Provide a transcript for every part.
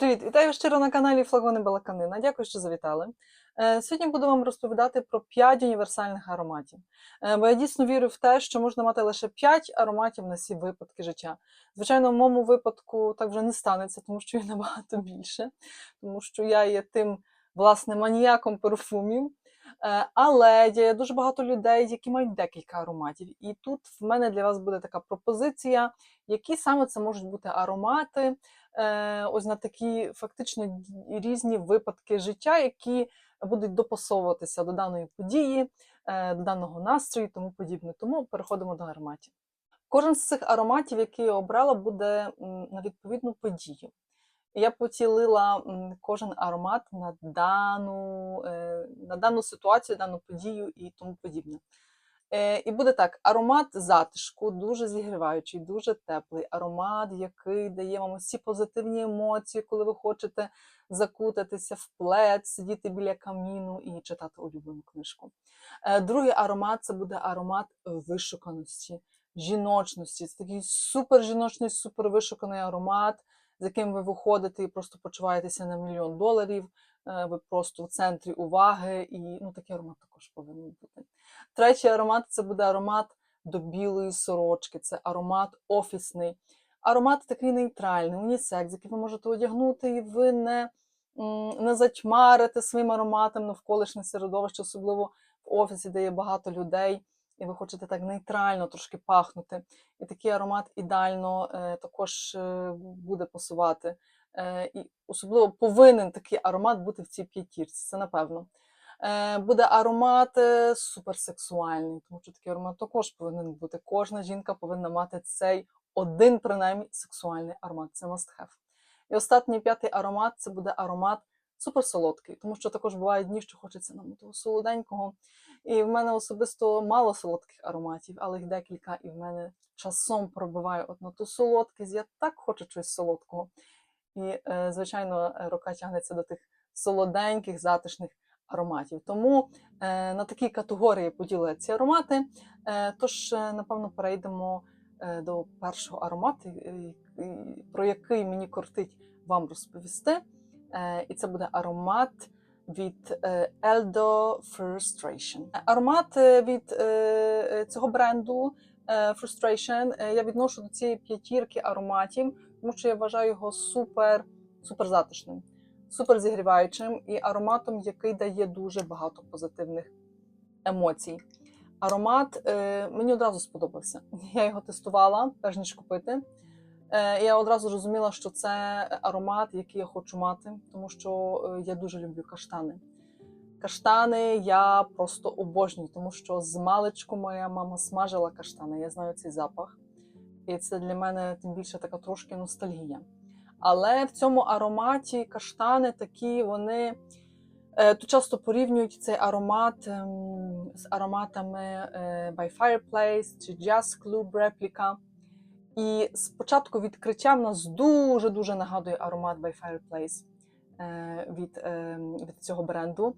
Привіт, вітаю щиро на каналі Флагони Балаканина. Дякую, що завітали. Е, Сьогодні буду вам розповідати про 5 універсальних ароматів. Е, Бо я дійсно вірю в те, що можна мати лише 5 ароматів на всі випадки життя. Звичайно, в моєму випадку так вже не станеться, тому що їх набагато більше, тому що я є тим власне маніяком парфумів. Е, Але є дуже багато людей, які мають декілька ароматів. І тут в мене для вас буде така пропозиція, які саме це можуть бути аромати, е, ось на такі фактично різні випадки життя, які будуть допасовуватися до даної події, е, до даного настрою і тому подібне. Тому переходимо до ароматів. Кожен з цих ароматів, який я обрала, буде на відповідну подію. Я поділила кожен аромат на дану, е, на дану ситуацію, дану подію і тому подібне. Е, І буде так: аромат затишку, дуже зігріваючий, дуже теплий. Аромат, який дає вам усі позитивні емоції, коли ви хочете закутатися в плед, сидіти біля каміну і читати улюблену книжку. Е, Другий аромат це буде аромат вишуканості, жіночності. Це такий супер жіночний, супер вишуканий аромат, з яким ви виходите і просто почуваєтеся на мільйон доларів. Е, Ви просто в центрі уваги, і ну, такий аромат також повинен бути. Третій аромат це буде аромат до білої сорочки, це аромат офісний. Аромат такий нейтральний, унісекс, який ви можете одягнути, і ви не, не затьмарите своїм ароматом навколишнє середовище, особливо в офісі, де є багато людей, і ви хочете так нейтрально трошки пахнути. І такий аромат ідеально е, також е, буде пасувати. Е, і особливо повинен такий аромат бути в цій п'ятірці, це напевно. Буде аромат суперсексуальний, тому що такий аромат також повинен бути. Кожна жінка повинна мати цей один, принаймні, сексуальний аромат. Це must have. І останній п'ятий аромат це буде аромат суперсолодкий, тому що також бувають дні, що хочеться нам того солоденького. І в мене особисто мало солодких ароматів, але їх декілька, і в мене часом пробиває от ту солодкість. Я так хочу чогось солодкого. І, е, звичайно, рука тягнеться до тих солоденьких, затишних ароматів. Тому е, на такі категорії поділили ці аромати. Е, тож, напевно, перейдемо до першого аромату, про який мені кортить вам розповісти. Е, і це буде аромат від е, Eldo Frustration. Аромат е, від е, е, цього бренду Frustration я відношу до цієї п'ятірки ароматів, тому що я вважаю його супер, супер затишним, супер зігріваючим і ароматом, який дає дуже багато позитивних емоцій. Аромат мені одразу сподобався. Я його тестувала, перш ніж купити. Е, я одразу зрозуміла, що це аромат, який я хочу мати, тому що е, я дуже люблю каштани. Каштани я просто обожнюю, тому що з маличку моя мама смажила каштани. Я знаю цей запах. І це для мене тим більше така трошки ностальгія. Але в цьому ароматі каштани такі, вони е, тут часто порівнюють цей аромат ем, з ароматами By Fireplace чи Jazz Club Replica. І спочатку відкриття в нас дуже-дуже нагадує аромат By Fireplace е, від, е, від цього бренду.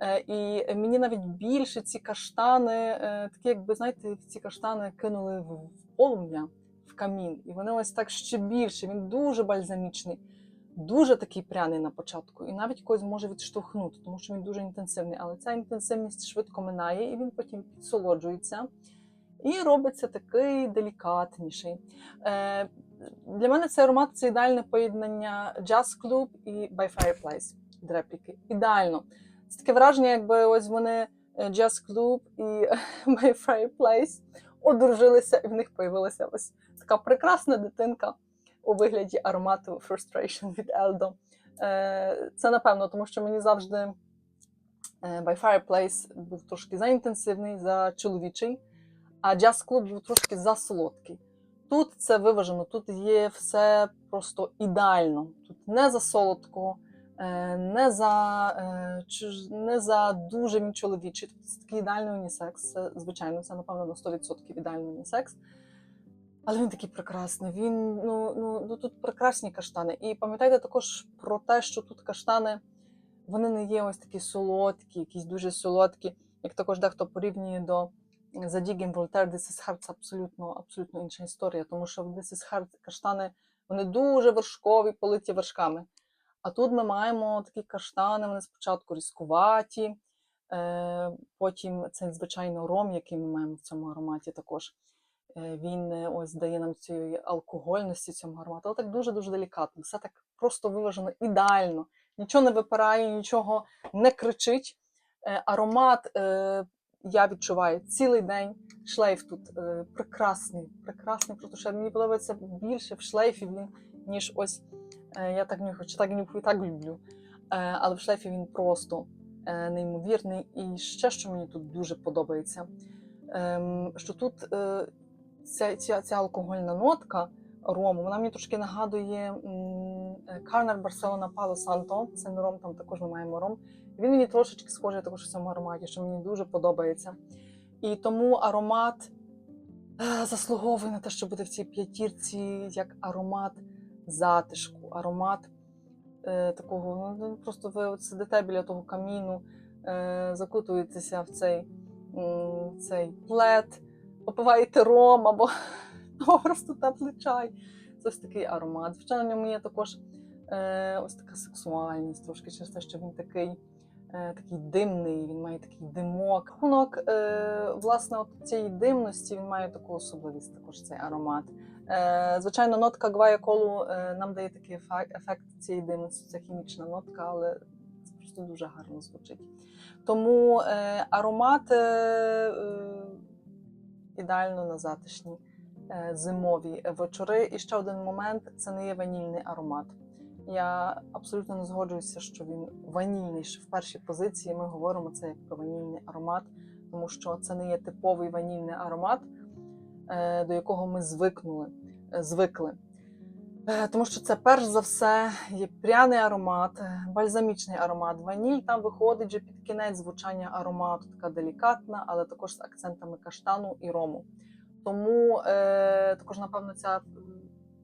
Е, І мені навіть більше ці каштани, такі, якби знаєте, ці каштани кинули в полум'я, в камін. І вони ось так ще більше. Він дуже бальзамічний, дуже такий пряний на початку. І навіть когось може відштовхнути, тому що він дуже інтенсивний. Але ця інтенсивність швидко минає, і він потім підсолоджується і робиться такий делікатніший. Е, Для мене цей аромат це ідеальне поєднання Jazz Club і By Fireplace репліки. Ідеально. Це таке враження, якби ось вони е, Jazz Club і My Fireplace одружилися, і в них появилася ось така прекрасна дитинка у вигляді аромату Frustration від Eldo. Е, Це напевно, тому що мені завжди By Fireplace був трошки заінтенсивний, за чоловічий, а Club був трошки засолодкий. Тут це виважено, тут є все просто ідеально. Тут не за солодко, е, не за, е, не за дуже він чоловічий. Це такий ідеальний унісекс. Звичайно, це напевно на 100% ідеальний унісекс. Але він такий прекрасний. Він ну, ну, ну тут прекрасні каштани. І пам'ятайте також про те, що тут каштани вони не є ось такі солодкі, якісь дуже солодкі, як також дехто порівнює до за Дігін Волтер, This is абсолютно, абсолютно інша історія, тому що в This is каштани вони дуже вершкові, политі вершками. А тут ми маємо такі каштани, вони спочатку різкуваті, е, потім це, звичайно, ром, який ми маємо в цьому ароматі також. Е, Він е, ось дає нам цієї алкогольності цьому аромату, але так дуже-дуже делікатно. Все так просто виважено, ідеально. Нічого не випирає, нічого не кричить. Аромат я відчуваю цілий день. Шлейф тут е, прекрасний, прекрасний, просто що мені подобається більше в шлейфі він, ніж ось е, я так нюхаю, чи так нюхаю, так люблю. Е, але в шлейфі він просто е, неймовірний. І ще що мені тут дуже подобається, ем, що тут е, ця, ця, ця алкогольна нотка рому, вона мені трошки нагадує Карнер Барселона Пало Санто. Це не ром, там також ми маємо ром. Він мені трошечки схожий також в цьому ароматі, що мені дуже подобається. І тому аромат е, заслуговує на те, що буде в цій п'ятірці як аромат затишку, аромат е, такого. Ну, просто ви от сидите біля того каміну, е, закутуєтеся в цей, м, цей плед, попиваєте ром або просто теплий чай. Це ось такий аромат. Звичайно, в ньому є також е, ось така сексуальність, трошки через те, що він такий. Е, Такий димний, він має такий димок. Рахунок, е, власне, от цієї димності він має таку особливість, також цей аромат. Е, звичайно, нотка гваяколу е, нам дає такий ефект, цієї димності. Це хімічна нотка, але це просто дуже гарно звучить. Тому аромат ідеально на затишні зимові вечори. І ще один момент це не є ванільний аромат. Я абсолютно не згоджуюся, що він ванільний. Що в першій позиції ми говоримо це як про ванільний аромат, тому що це не є типовий ванільний аромат, е, до якого ми звикнули, е, звикли. Е, Тому що це перш за все є пряний аромат, бальзамічний аромат. Ваніль там виходить вже під кінець звучання аромату, така делікатна, але також з акцентами каштану і рому. Тому е, також, напевно, ця,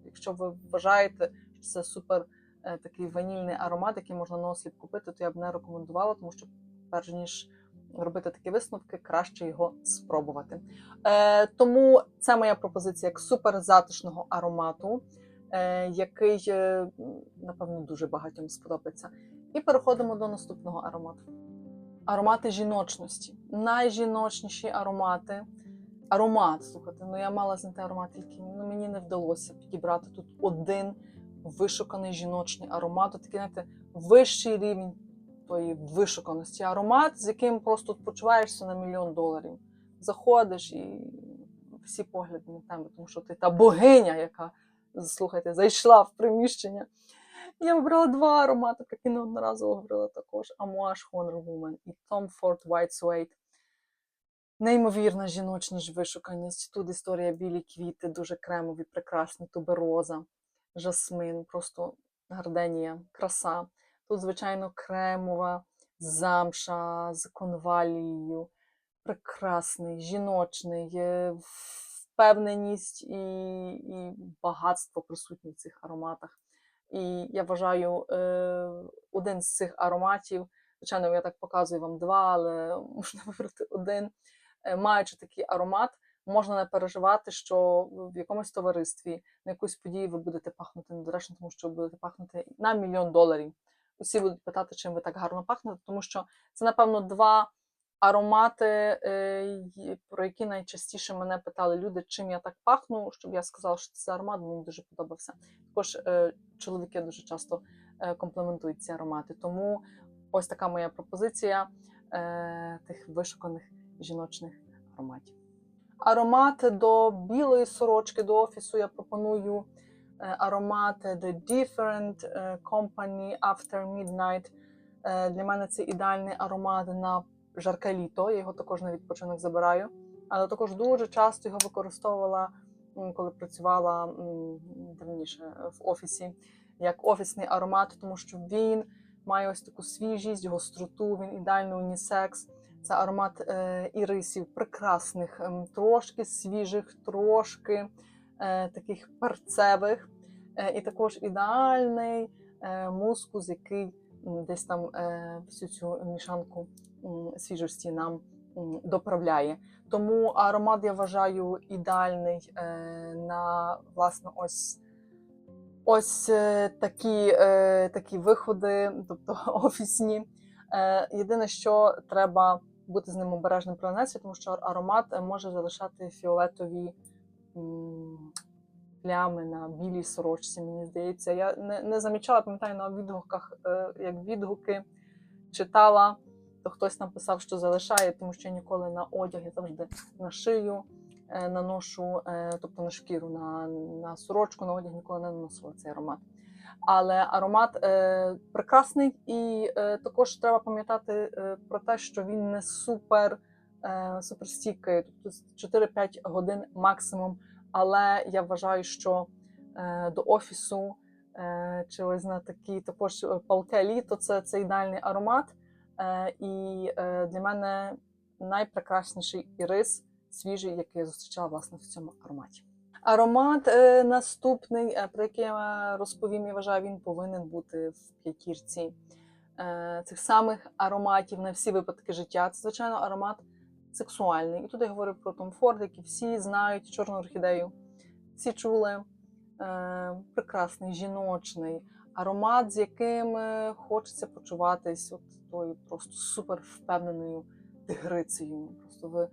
якщо ви вважаєте, що це супер такий ванільний аромат, який можна на осліп купити, то я б не рекомендувала, тому що перш ніж робити такі висновки, краще його спробувати. Е, тому це моя пропозиція як супер затишного аромату, е, який, е, напевно, дуже багатьом сподобається. І переходимо до наступного аромату. Аромати жіночності. Найжіночніші аромати. Аромат, слухайте, ну я мала знайти аромат, який ну, мені не вдалося підібрати тут один вишуканий жіночний аромат, такий, знаєте, вищий рівень тої вишуканості. Аромат, з яким просто почуваєшся на мільйон доларів. Заходиш і всі погляди на тебе, тому що ти та богиня, яка, слухайте, зайшла в приміщення. Я вибрала два аромати, як і неодноразово говорила також: Amouage Honor Woman і Tom Ford White Suede. Неймовірна жіночність, вишуканість. Тут історія білі квіти, дуже кремові, прекрасні, тубероза, жасмин, просто гарденія, краса. Тут, звичайно, кремова замша з конвалією, прекрасний, жіночний, впевненість і, і багатство присутні в цих ароматах. І я вважаю, е, один з цих ароматів, звичайно, я так показую вам два, але можна вибрати один. Е, Маючи такий аромат, можна не переживати, що в якомусь товаристві на якусь подію ви будете пахнути недоречно, тому що ви будете пахнути на мільйон доларів. Усі будуть питати, чим ви так гарно пахнете, тому що це, напевно, два аромати, е, про які найчастіше мене питали люди, чим я так пахну, щоб я сказала, що це аромат, мені дуже подобався. Також е, чоловіки дуже часто е, комплементують ці аромати. Тому ось така моя пропозиція тих вишуканих жіночних ароматів. Аромат до білої сорочки до офісу я пропоную е, аромат The Different е, Company After Midnight. Е, Для мене це ідеальний аромат на жарке літо. Я його також на відпочинок забираю. Але також дуже часто його використовувала, коли працювала давніше в офісі, як офісний аромат, тому що він має ось таку свіжість, гостроту, він ідеально унісекс. Це аромат е, ірисів прекрасних, ем, трошки свіжих, трошки е, таких перцевих, е, і також ідеальний мускус, який десь там всю цю мішанку свіжості нам доправляє. Тому аромат я вважаю ідеальний на власне ось Ось такі, такі виходи, тобто офісні. Єдине, що треба бути з ним обережним при нанесенні, тому що аромат е, може залишати фіолетові плями на білій сорочці, мені здається. Я не, не замічала, пам'ятаю на відгуках, е, як відгуки читала, то хтось написав, що залишає, тому що ніколи на одяг, я завжди на шию наношу, е, тобто на шкіру, на, на сорочку, на одяг ніколи не наносила цей аромат. Але аромат е, прекрасний, і е, також треба пам'ятати е, про те, що він не супер, е, супер стійкий, тобто 4-5 годин максимум. Але я вважаю, що е, до офісу е, чи ось на такі також е, палке літо це, це ідеальний аромат. Е, і е, для мене найпрекрасніший ірис свіжий, який я зустрічала власне в цьому ароматі. Аромат е, наступний, е, про який я розповім, я вважаю, він повинен бути в п'ятірці е, цих самих ароматів на всі випадки життя. Це, звичайно, аромат сексуальний. І тут я говорю про Том Форд, який всі знають чорну орхідею. Всі чули прекрасний, жіночний аромат, з яким хочеться почуватись от тою просто супер впевненою тигрицею. Просто ви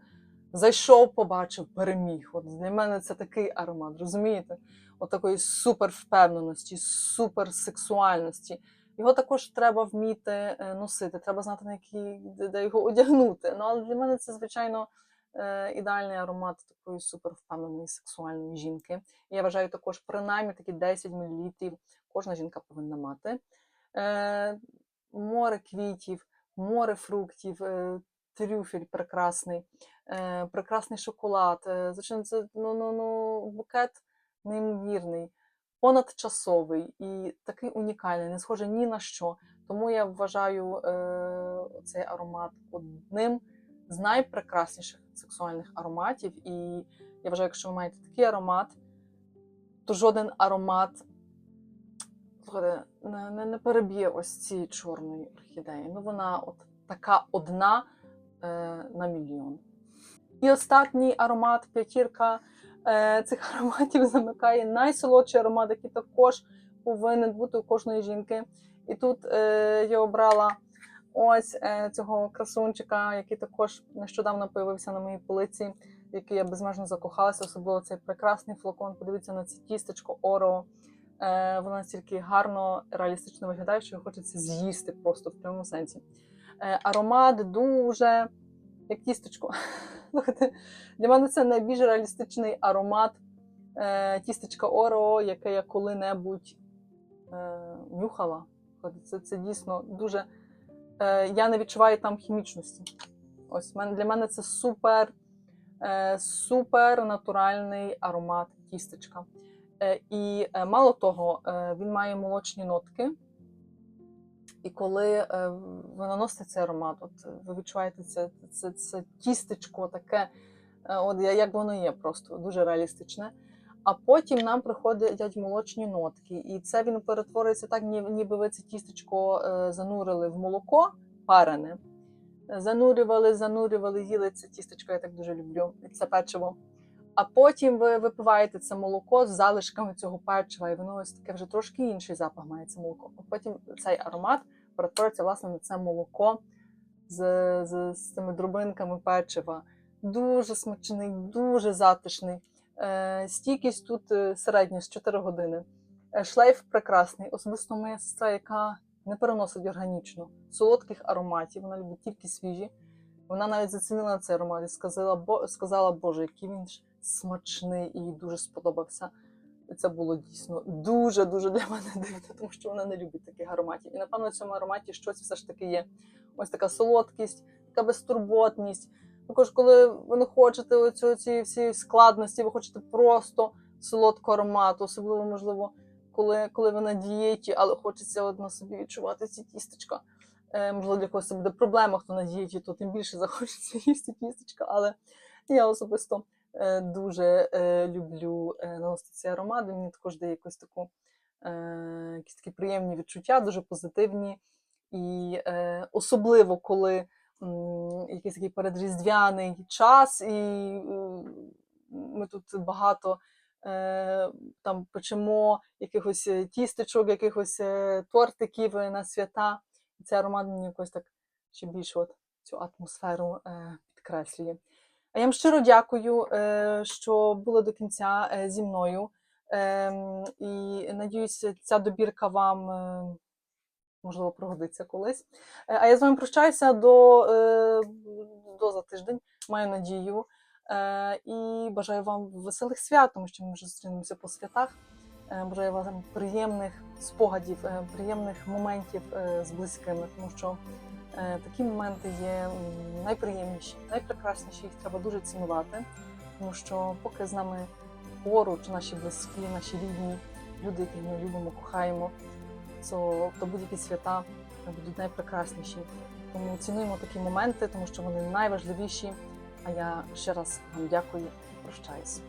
зайшов, побачив, переміг. От для мене це такий аромат, розумієте? От такої супервпевненості, суперсексуальності. Його також треба вміти е, носити, треба знати, на який, де, його одягнути. Ну, але для мене це, звичайно, е, ідеальний аромат такої супервпевненої сексуальної жінки. І я вважаю, також принаймні такі 10 мл кожна жінка повинна мати. Е, море квітів, море фруктів, трюфель прекрасний, е, прекрасний шоколад. Е, звичайно, це ну, ну, ну, букет неймовірний, понадчасовий і такий унікальний, не схожий ні на що. Тому я вважаю е, цей аромат одним з найпрекрасніших сексуальних ароматів. І я вважаю, якщо ви маєте такий аромат, то жоден аромат не, не, переб'є ось цієї чорної орхідеї. Ну вона от така одна на мільйон. І останній аромат, п'ятірка е, цих ароматів замикає найсолодший аромат, який також повинен бути у кожної жінки. І тут е, я обрала ось е, цього красунчика, який також нещодавно появився на моїй полиці, в який я безмежно закохалася, особливо цей прекрасний флакон. Подивіться на це тістечко Орео. Е, Воно настільки гарно, реалістично виглядає, що хочеться з'їсти просто в прямому сенсі. Е, Аромат дуже як тістечко. Для мене це найбільш реалістичний аромат е, тістечка Орео, яке я коли-небудь е, нюхала. Це, це дійсно дуже. Я не відчуваю там хімічності. Ось для мене це супер, супер натуральний аромат тістечка. І мало того, він має молочні нотки. І коли е, ви наносите цей аромат, от е, ви відчуваєте це, це, це тістечко таке, е, от як воно є, просто дуже реалістичне. А потім нам приходять молочні нотки, і це він перетворюється так, ніби ви це тістечко занурили в молоко парене. Занурювали, занурювали, їли це тістечко, я так дуже люблю, це печиво. А потім ви випиваєте це молоко з залишками цього печива, і воно ось таке вже трошки інший запах має це молоко. А потім цей аромат перетворюється власне на це молоко з, з, з цими дробинками печива. Дуже смачний, дуже затишний. Е, стійкість тут е, середня з 4 години. Е, шлейф прекрасний. Особисто моя сестра, яка не переносить органічно солодких ароматів, вона любить тільки свіжі. Вона навіть зацінила цей аромат і сказала, бо, сказала, Боже, який він смачний і їй дуже сподобався. Це було дійсно дуже-дуже для мене дивно, тому що вона не любить таких ароматів. І напевно в цьому ароматі щось все ж таки є. Ось така солодкість, така безтурботність. Також, коли ви не хочете оцю, ці всі складності, ви хочете просто солодкого аромату, особливо, можливо, коли, коли ви на дієті, але хочеться от собі відчувати ці тістечка. Е, можливо, для когось буде проблема, хто на дієті, то тим більше захочеться їсти тістечка. Але я особисто дуже е, люблю е, наносити цей мені також дає якусь таку, е, якісь такі приємні відчуття, дуже позитивні. І е, особливо, коли якийсь такий передріздвяний час, і е, ми тут багато е, там печемо якихось е, тістечок, якихось е, тортиків е, на свята. І цей аромат мені якось так ще більше от цю атмосферу е, підкреслює. Я вам щиро дякую, е, що були до кінця е, зі мною. Ем, І надіюся, ця добірка вам е, можливо пригодиться колись. А я з вами прощаюся до, до за тиждень, маю надію. І бажаю вам веселих свят, тому що ми вже зустрінемося по святах. Бажаю вам приємних спогадів, приємних моментів з близькими, тому що такі моменти є найприємніші, найпрекрасніші. Їх треба дуже цінувати, тому що поки з нами поруч наші близькі, наші рідні, люди, яких ми любимо, кохаємо, то, то будь-які свята будуть найпрекрасніші. Тому цінуємо такі моменти, тому що вони найважливіші. А я ще раз вам дякую і прощаюсь.